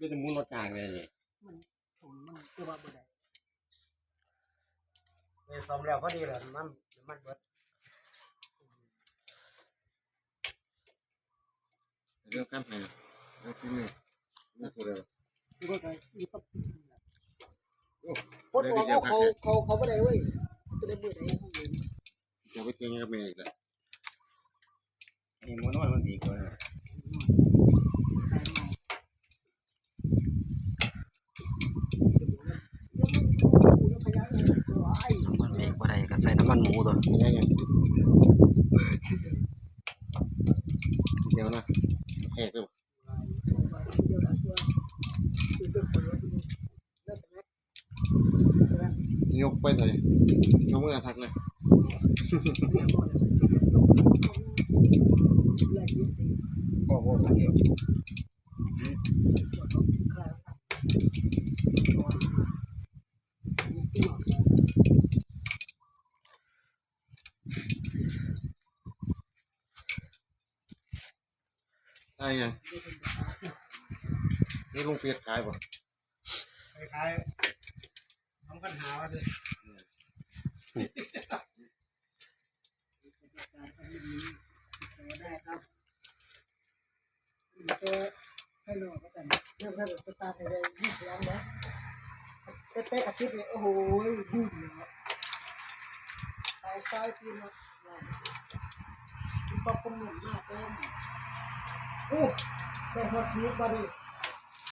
ด้วยแต่หมูรสกลางเลยนี่มันถุงมันตัวบ่ได้เลยสมแล้วพอดีเลยมันมันเบิดเรื่องขั้นไหนเรื่องที่นี่นี่คือเรื่องก็ก็มีปั๊บโอ้พดออกเขาเขาเขาบ่ได้เว้ยจะได้มือได้ห้องเองจะไปเที่ยงกับเมย์อีกแล้วนี่หมูน้อยมันดีกว่านะ มันเบร กบ่ได้ก็ใส่น้ำมันหมูตัวนี่ยังยังเดี๋ยวนะแหกเลยยกไปเลยยกมือทักเลยก็โหทักเดียว ได้ยังนี่ลุงเฟียดขายป่ะคล้ายๆทำกันหาว่าดิได้ครับให้รอก็แต่เรื่องถ้าสตาร์ทได้ยี่สิบล้านนะเตะอาทิตย์เนี่ยโอ้โหบูมเลยตายซ้ายปีนมาคุณป๊อปกำหนดมาก เลยโอ้